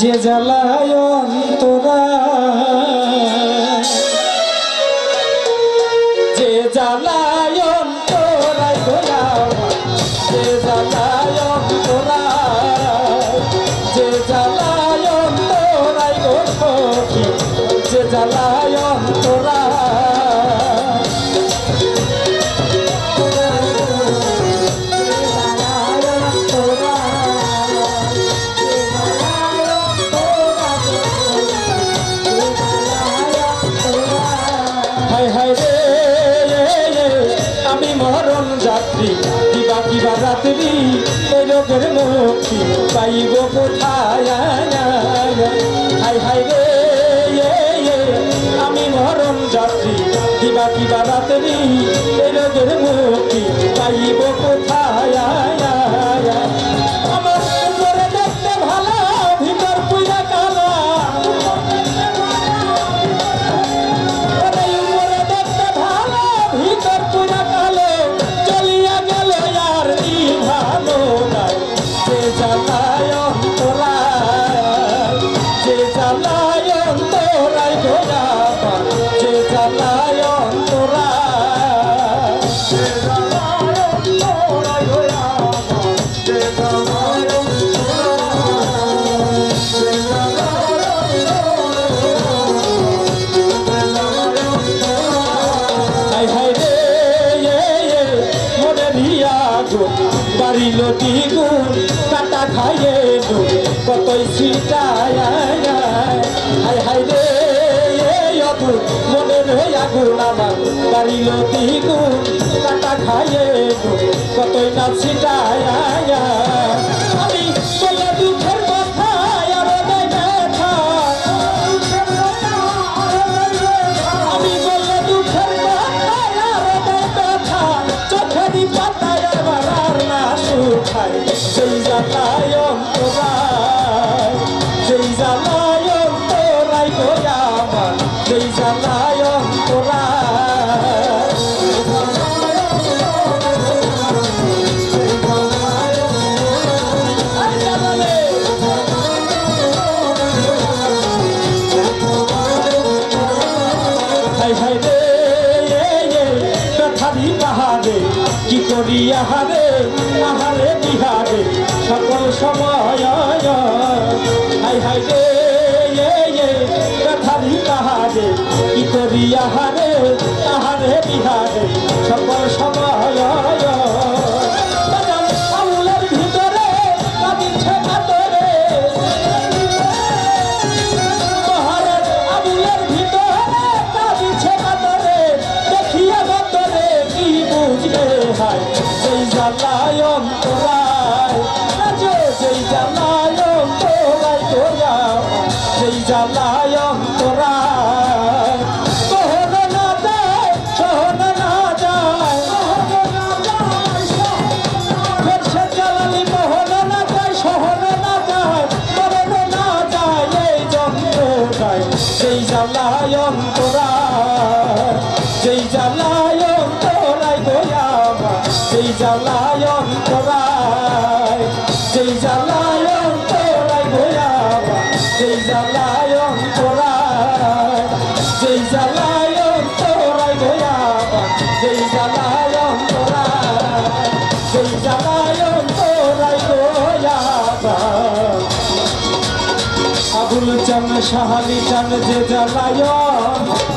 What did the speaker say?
যে জ্বালায় অন্তরা যে জ্বালায় তোরা গোলা যে জ্বালায় অন্তরায়। কোথায়? হায় হায় রে আমি মরণ যাত্রী কিবা কিবা রাত্রি? এই রোগের মুক্তি পাইব কোথায়? বাড়ি লটি গুণ কাটা খাইয়ে কতই সিটায় হাই হাই রে এ, অদূর মনে রে আগুন আমার। বাড়ি লটি গুণ কাটা খাইয়ে কতই না সিটায় সেই জ্বালায় পাহাড়ে কি করি আহারে আহারে বিহারে, সকল সময় হাই হাই রে ব্যথারি পাহাড়ে কি করি আহারে আহারে বিহারে, সকল সময় জ্বালায় অন্তরায়। সেই জ্বালায় অন্তরায় তোরা। সেই জ্বালায় অন্তরায়। কহন না যায় জ্বালায় অন্তরায় সেই জ্বালায় অন্তরায় গোয়ামা সেই জ্বালায় অন্তরায় সেই জ্বালায় অন্তরায় গোয়ামা সেই জ্বালায় অন্তরায় সেই জ্বালায় অন্তরায় আবুল চান সাহালি চান যে জ্বালায়